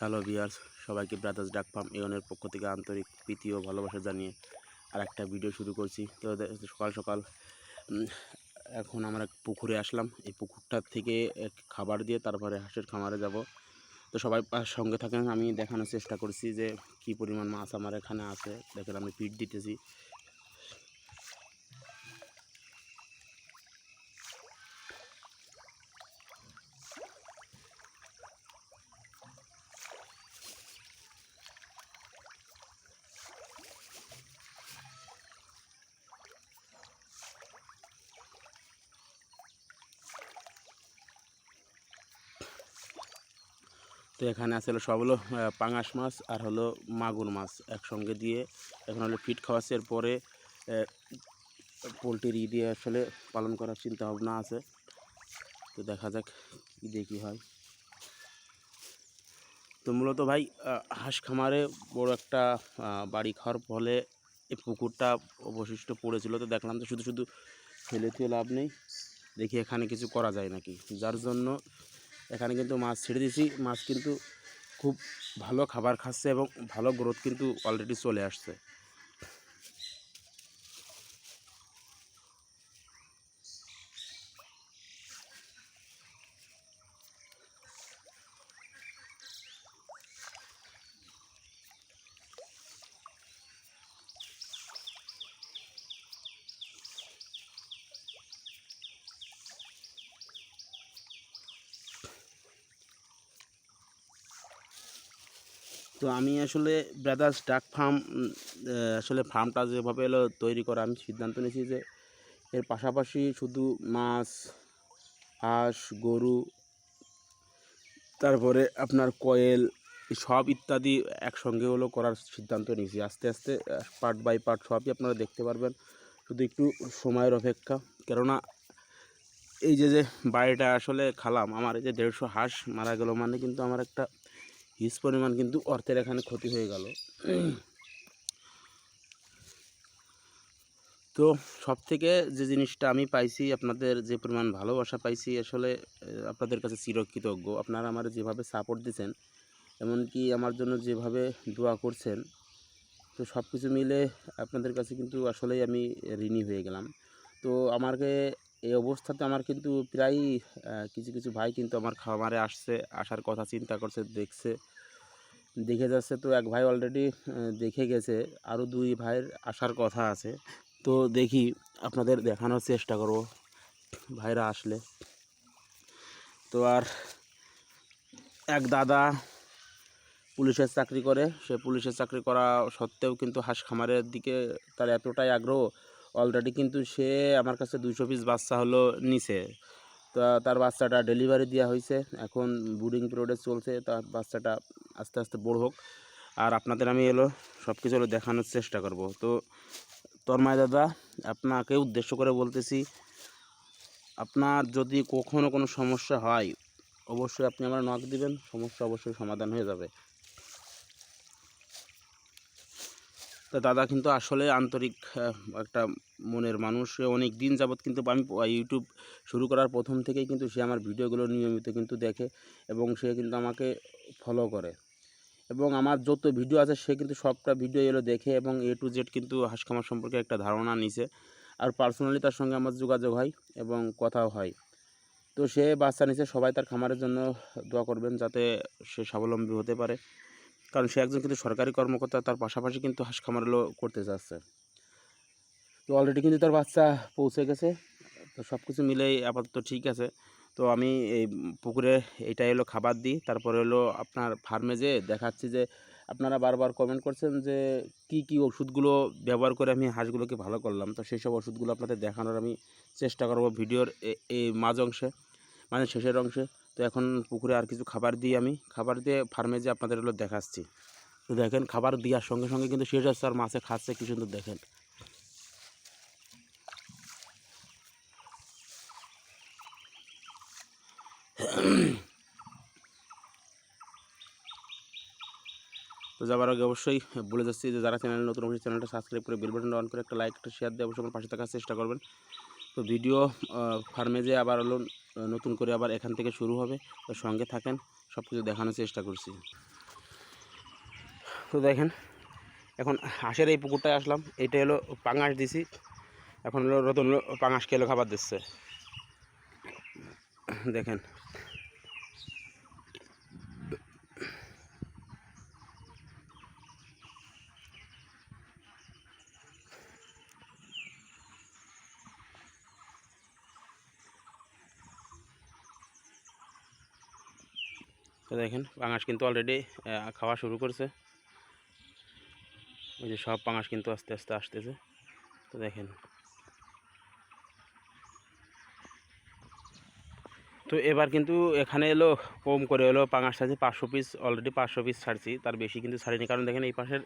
Hello বিয়ার্স সবাইকে brothers duck farm এওনের পক্ষ থেকে আন্তরিক প্রীতি ও ভালোবাসা জানিয়ে আর একটা ভিডিও শুরু করছি। তো সকাল সকাল এখন আমরা পুকুরে আসলাম। এই পুকুরটার থেকে খাবার দিয়ে তারপরে হাঁসের খামারে যাব। তো সবাই সঙ্গে থাকেন। আমি দেখানোর চেষ্টা করছি যে কি পরিমাণ মাছ আমার এখানে আছে। দেখেন আমি পিট দিতেছি। তো এখানে আছে হলো সব হলো পাঙাশ মাছ আর হলো মাগুর মাছ একসঙ্গে দিয়ে এখন হলো ফিট খাওয়াচ্ছে। এরপরে পোলট্রির ই দিয়ে আসলে পালন করার চিন্তা ভাবনা আছে। তো দেখা যাক কী কী হয়। তো মূলত ভাই হাঁস খামারে বড় একটা বাড়ি খাওয়ার ফলে এই পুকুরটা অবশিষ্ট পড়েছিল। তো দেখলাম তো শুধু শুধু ফেলে থুয়ে লাভ নেই, দেখি এখানে কিছু করা যায় নাকি। যার জন্য এখানে কিন্তু মাছ ছেড়ে দিয়েছি। মাছ কিন্তু খুব ভালো খাবার খাচ্ছে এবং ভালো গ্রোথ কিন্তু অলরেডি চলে আসছে। তো আমি আসলে ব্রাদার্স ডাক ফার্ম আসলে ফার্মটা যেভাবে এলো তৈরি করা, আমি সিদ্ধান্ত নিয়েছি যে এর পাশাপাশি শুধু মাছ, হাঁস, গরু, তারপরে আপনার কয়েল সব ইত্যাদি একসঙ্গে হলো করার সিদ্ধান্ত নিয়েছি। আস্তে আস্তে পার্ট বাই পার্ট সবই আপনারা দেখতে পারবেন, শুধু একটু সময়ের অপেক্ষা। কেননা এই যে যে বাড়িটা আসলে খালাম, আমার এই যে দেড়শো হাঁস মারা গেল মানে কিন্তু আমার একটা হিউজ পরিমাণ কিন্তু অর্থের এখানে ক্ষতি হয়ে গেল। তো সব থেকে যে জিনিসটা আমি পাইছি, আপনাদের যে পরিমাণ ভালোবাসা পাইছি, আসলে আপনাদের কাছে চিরকৃতজ্ঞ। আপনারা আমার যেভাবে সাপোর্ট দিচ্ছেন এমনকি আমার জন্য যেভাবে দোয়া করছেন, তো সব কিছু মিলে আপনাদের কাছে কিন্তু আসলেই আমি ঋণী হয়ে গেলাম। তো আমাকে এই অবস্থাতে আমার কিন্তু প্রায়ই কিছু কিছু ভাই কিন্তু আমার খামারে আসছে, আসার কথা চিন্তা করছে, দেখছে। দেখে যাচ্ছে তো এক ভাই অলরেডি দেখে গেছে আরও দুই ভাইয়ের আসার কথা আছে। তো দেখি আপনাদের দেখানোর চেষ্টা করব, ভাইরা আসলে। তো আর এক দাদা পুলিশের চাকরি করে, সে পুলিশের চাকরি করা সত্ত্বেও কিন্তু হাঁস খামারের দিকে তার এতটাই আগ্রহ অলরেডি কিন্তু সে আমার কাছে দুইশো পিস বাচ্চা হলো নিছে। তা তার বাচ্চাটা ডেলিভারি দেওয়া হয়েছে এখন বুডিং পিরিয়ডে চলছে। তার বাচ্চাটা আস্তে আস্তে বড় হোক। আর আপনাদের আমি এলো সব কিছু হলো দেখানোর চেষ্টা করব। তো তন্ময় দাদা, আপনাকে উদ্দেশ্য করে বলতেছি, আপনার যদি কখনো কোনো সমস্যা হয়, অবশ্যই আপনি আমার নক দিবেন। সমস্যা অবশ্যই সমাধান হয়ে যাবে। তো দাদা কিন্তু আসলে আন্তরিক একটা মনের মানুষ। অনেক দিন যাবৎ কিন্তু আমি ইউটিউব শুরু করার প্রথম থেকেই কিন্তু সে আমার ভিডিওগুলো নিয়মিত কিন্তু দেখে এবং সে কিন্তু আমাকে ফলো করে। এবং আমার যত ভিডিও আছে, সে কিন্তু সবটা ভিডিও এলো দেখে এবং এ টু জেড কিন্তু হাঁস খামার সম্পর্কে একটা ধারণা নিছে। আর পার্সোনালি তার সঙ্গে আমার যোগাযোগ হয় এবং কথাও হয়। তো সে বাচ্চা নিছে, সবাই তার খামারের জন্য দোয়া করবেন যাতে সে স্বাবলম্বী হতে পারে। কারণ সে একজন কিন্তু সরকারি কর্মকর্তা, তার পাশাপাশি কিন্তু হাঁস খামারগুলো করতে চাচ্ছে তো অলরেডি কিন্তু তার বাচ্চা পৌঁছে গেছে। তো সব কিছু মিলেই আপাতত ঠিক আছে। তো আমি এই পুকুরে এইটাই হলো খাবার দিই। তারপরে হলো আপনার ফার্মে যে দেখাচ্ছি যে আপনারা বারবার কমেন্ট করছেন যে কি কি ওষুধগুলো ব্যবহার করে আমি হাঁসগুলোকে ভালো করলাম। তো সেই সব ওষুধগুলো আপনাদের দেখানোর আমি চেষ্টা করব ভিডিওর এই মাঝ অংশে মানে শেষের অংশে। তো এখন পুকুরে আর কিছু খাবার দিই আমি। খাবার দিয়ে ফার্মে যে আপনাদের হলো দেখাচ্ছি। তো দেখেন, খাবার দেওয়ার সঙ্গে সঙ্গে কিন্তু শেষ হচ্ছে আর মাছে খাচ্ছে, কি সুন্দর দেখেন। তো যাবার আগে অবশ্যই বলে যাচ্ছি যে যারা চ্যানেল নতুন, অবশ্যই চ্যানেলটা সাবস্ক্রাইব করে বেল বাটনটা অন করে একটা লাইক একটা শেয়ার দিয়ে অবশ্যই আমার পাশে থাকার চেষ্টা করবেন। তো ভিডিও ফার্মে যে আবার হলো নতুন করে আবার এখান থেকে শুরু হবে। তো সঙ্গে থাকেন সব কিছু দেখানোর চেষ্টা করছি। তো দেখেন, এখন হাঁসের এই পুকুরটায় আসলাম। এটা হলো পাঙাশ দিছি। এখন হলো নতুন হলো পাঙাশ খেলো খাবার দিচ্ছে। দেখেন দেখেন, পাঙাশ কিন্তু অলরেডি খাওয়া শুরু করছে। ওই যে সব পাঙাশ কিন্তু আস্তে আস্তে আসতেছে। তো দেখেন। তো এবার কিন্তু এখানে এলো, কম করে এলো পাঙাশ ছাড়ছি, পাঁচশো পিস অলরেডি পাঁচশো পিস ছাড়ছি। তার বেশি কিন্তু ছাড়িনি, কারণ দেখেন এই পাশের,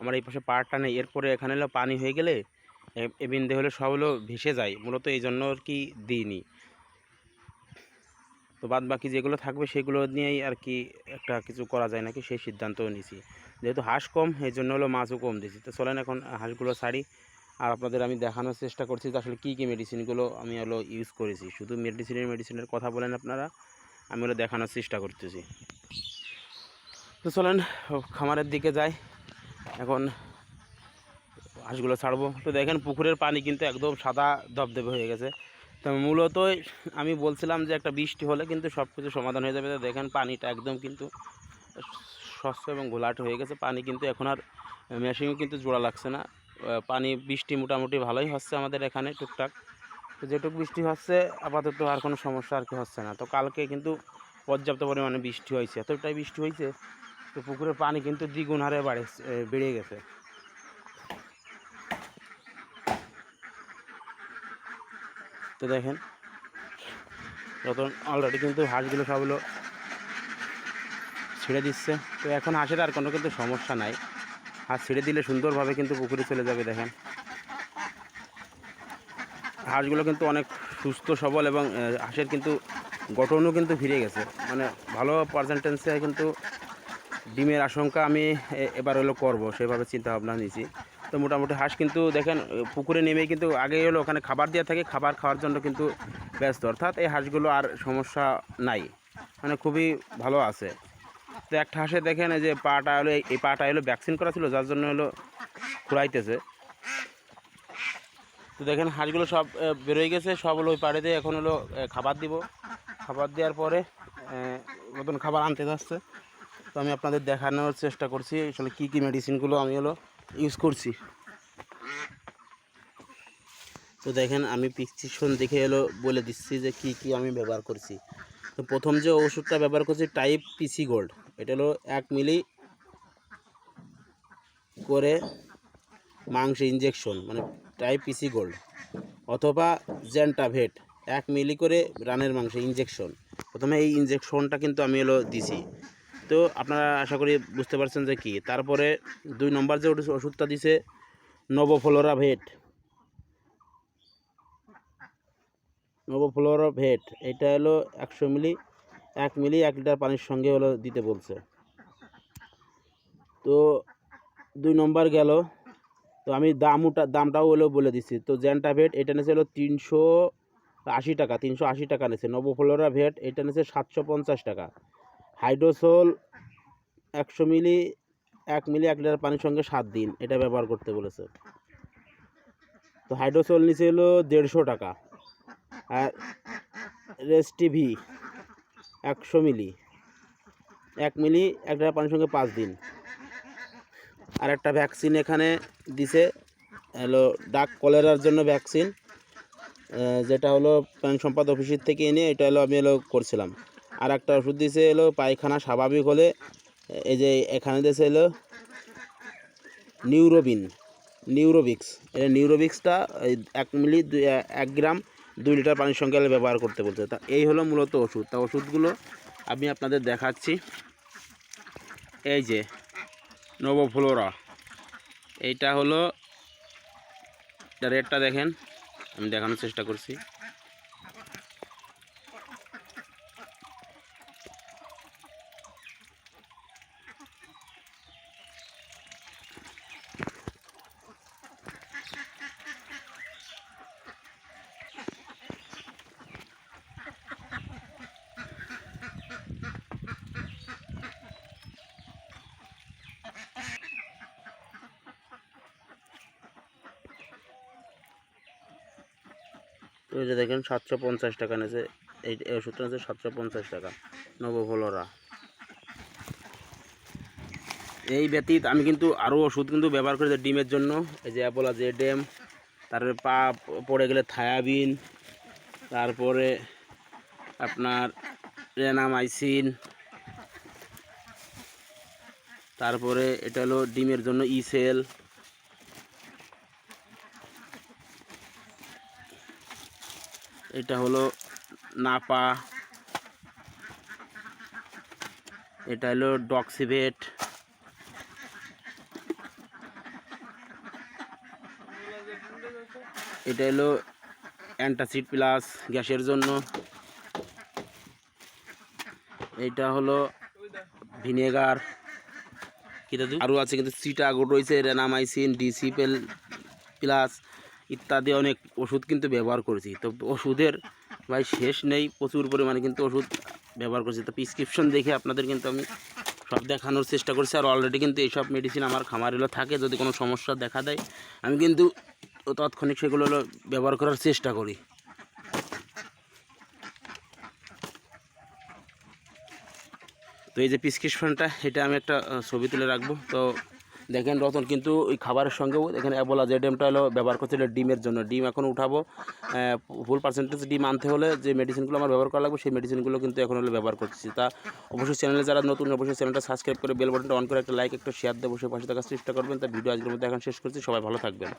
আমার এই পাশে পাড়টা নেই। এরপরে এখানে এলো পানি হয়ে গেলে এ বিন্দে হলে সব হলো ভেসে যায়। মূলত এই জন্য আর কি দিইনি। তো বাদ বাকি যেগুলো থাকবে সেগুলো নিয়েই আর কি একটা কিছু করা যায় নাকি? সেই সিদ্ধান্তও নিয়েছি। যেহেতু হাঁস কম, এই জন্য হলো মাছও কম দিয়েছি। তো চলেন এখন হাঁসগুলো ছাড়ি। আর আপনাদের আমি দেখানোর চেষ্টা করছি যে আসলে কী কী মেডিসিনগুলো আমি হলো ইউজ করেছি। শুধু মেডিসিনের মেডিসিনের কথা বলেন আপনারা, আমি হলো দেখানোর চেষ্টা করতেছি। তো চলেন, খামারের দিকে যাই। এখন হাঁসগুলো ছাড়বো। তো দেখেন পুকুরের পানি কিন্তু একদম সাদা দবদবে হয়ে গেছে। তো মূলত আমি বলছিলাম যে একটা বৃষ্টি হলে কিন্তু সব কিছু সমাধান হয়ে যাবে। তো দেখেন পানিটা একদম কিন্তু স্বচ্ছ এবং ঘোলাট হয়ে গেছে। পানি কিন্তু এখন আর মেশিনও কিন্তু জোড়া লাগছে না। পানি, বৃষ্টি মোটামুটি ভালোই হচ্ছে আমাদের এখানে টুকটাক। তো যেটুকু বৃষ্টি হচ্ছে, আপাতত আর কোনো সমস্যা আর কি হচ্ছে না। তো কালকে কিন্তু পর্যাপ্ত পরিমাণে বৃষ্টি হয়েছে। এতটাই বৃষ্টি হয়েছে তো পুকুরের পানি কিন্তু দ্বিগুণ হারে বাড়ে বেড়ে গেছে। তো দেখেন রতন অলরেডি কিন্তু হাঁসগুলো সবগুলো ছেড়ে দিচ্ছে। তো এখন হাঁসের আর কোনো কিন্তু সমস্যা নাই। হাঁস ছেড়ে দিলে সুন্দরভাবে কিন্তু পুকুরে চলে যাবে, দেখেন। হাঁসগুলো কিন্তু অনেক সুস্থ, সবল এবং হাঁসের কিন্তু গঠনও কিন্তু ফিরে গেছে। মানে ভালো পার্সেন্টেন্সে কিন্তু ডিমের আশঙ্কা আমি এবার হলো করব, সেভাবে চিন্তাভাবনা নিয়েছি। তো মোটামুটি হাঁস কিন্তু দেখেন, পুকুরে নেমেই কিন্তু আগেই হলো ওখানে খাবার দেওয়া থাকে, খাবার খাওয়ার জন্য কিন্তু ব্যস্ত। অর্থাৎ এই হাঁসগুলো আর সমস্যা নাই। মানে খুবই ভালো আছে। তো একটা হাঁসে দেখেন, এই যে পাটা হলো, এই- পাটা হলো ভ্যাকসিন করা ছিল, যার জন্য হলো খুঁড়াইতেছে। তো দেখেন, হাঁসগুলো সব বেরোয় গেছে, সব হলো ওই পাড়ে দিয়ে এখন হলো খাবার দিব। খাবার দেওয়ার পরে নতুন খাবার আনতে যাচ্ছে। তো আমি আপনাদের দেখানোর চেষ্টা করছি, আসলে কী কী মেডিসিনগুলো আমি হলো ইউজ করছি। তো দেখেন, আমি পিকচিশন দেখে এলো, বলে দিচ্ছি যে কি কি আমি ব্যবহার করছি। তো প্রথম যে ওষুধটা ব্যবহার করছি টাইপ পিসি গোল্ড এটা হলো এক মিলি করে মাংস ইঞ্জেকশন মানে টাইপ পিসি গোল্ড অথবা জেন্টাভেট এক মিলি করে রানের মাংস ইঞ্জেকশন প্রথমে এই ইঞ্জেকশনটা কিন্তু আমি এলো দিছি। তো আপনারা আশা করি বুঝতে পারছেন যে কি? তারপরে দুই নম্বর যে ওষুধ- ওষুধটা দিছে নবোফ্লোরা ভেট নবোফ্লোরা ভেট এটা হলো একশো মিলি, এক মিলি এক লিটার পানির সঙ্গে হলো দিতে বলছে। তো দুই নম্বর গেল। তো আমি দামটা দামটাও হলো বলে দিচ্ছি তো জ্যান্টা ভেট এটা নিয়েছে হলো তিনশো আশি টাকা, তিনশো আশি টাকা নিয়েছে। নবোফ্লোরা ভেট এটা নিয়েছে সাতশো পঞ্চাশ টাকা। হাইড্রোসোল একশো মিলি, এক মিলি এক লিটার পানির সঙ্গে সাত দিন, এটা ব্যবহার করতে বলেছে। তো হাইড্রোসোল নিচে হলো দেড়শো টাকা। আর রেস্টিভি একশো মিলি, এক মিলি, এক লিটার পানির সঙ্গে পাঁচ দিন। আর একটা ভ্যাকসিন এখানে দিছে, হলো ডাক কলেরার জন্য ভ্যাকসিন। যেটা হলো প্রাণ সম্পদ অফিসের থেকে এনে, এটা হলো আমি হলো করছিলাম। আর একটা ওষুধ দিছে এলো, পায়খানা স্বাভাবিক হলে, এই যে এখানে দিয়েছে এলো, নিউরোবিন, নিউরোবিক্স। এটা নিউরোবিক্সটা এক মিলি এক গ্রাম দুই লিটার পানির সঙ্গে ব্যবহার করতে বলছে। তা এই হলো মূলত ওষুধ। তা ওষুধগুলো আমি আপনাদের দেখাচ্ছি। এই যে নোভোফ্লোরা এইটা হলো রেটটা দেখেন, আমি দেখানোর চেষ্টা করছি। ওই যে দেখেন সাতশো পঞ্চাশ টাকা নেছে এই ওষুধটা নেছে সাতশো পঞ্চাশ টাকা নবভোলরা এই ব্যতীত আমি কিন্তু আরও ওষুধ কিন্তু ব্যবহার করি যে ডিমের জন্য। এই যে অ্যাপোলা জেডেম তারপরে পা পড়ে গেলে থায়াবিন, তারপরে আপনার রেনামাইসিন তারপরে এটা হলো ডিমের জন্য ইসেল এটা হলো নাপা। এটা হলো ডক্সিভেট। এটা হলো অ্যান্টাসিড প্লাস গ্যাসের জন্য। এটা হলো ভিনেগার। কি দাদু আরও আছে কিন্তু সিটাগো রয়েছে রেনামাইসিন ডিসিপেল প্লাস। ইত্যাদি অনেক ওষুধ কিন্তু ব্যবহার করেছি। তো ওষুধের ভাই শেষ নেই, প্রচুর পরিমাণে কিন্তু ওষুধ ব্যবহার করেছি। তো প্রেসক্রিপশন দেখে আপনাদের কিন্তু আমি সব দেখানোর চেষ্টা করছি। আর অলরেডি কিন্তু এইসব মেডিসিন আমার খামারেগুলো থাকে, যদি কোনো সমস্যা দেখা দেয়, আমি কিন্তু তৎক্ষণিক সেগুলো ব্যবহার করার চেষ্টা করি। তো এই যে প্রেসক্রিপশনটা এটা আমি একটা ছবি তুলে রাখব। তো দেখেন রতন কিন্তু ওই খাবারের সঙ্গেও এখানে অ্যাবোলা যে ডিমটা হলো ব্যবহার করছিল, ডিমের জন্য। ডিম এখন উঠাবো। ফুল পার্সেন্টেজ ডিম আনতে হলে যে মেডিসিনগুলো আমার ব্যবহার করা লাগবে, সেই মেডিসিনগুলো কিন্তু এখন হলো ব্যবহার করছি। তা অবশ্যই চ্যানেলে যারা নতুন, অবশ্যই চ্যানেলটা সাবস্ক্রাইব করে বেল বাটনটা অন করে একটা লাইক একটা শেয়ার দেবো সে পাশে থাকার চেষ্টা করবেন। তা ভিডিও আজকের মধ্যে এখন শেষ করছি। সবাই ভালো থাকবেন।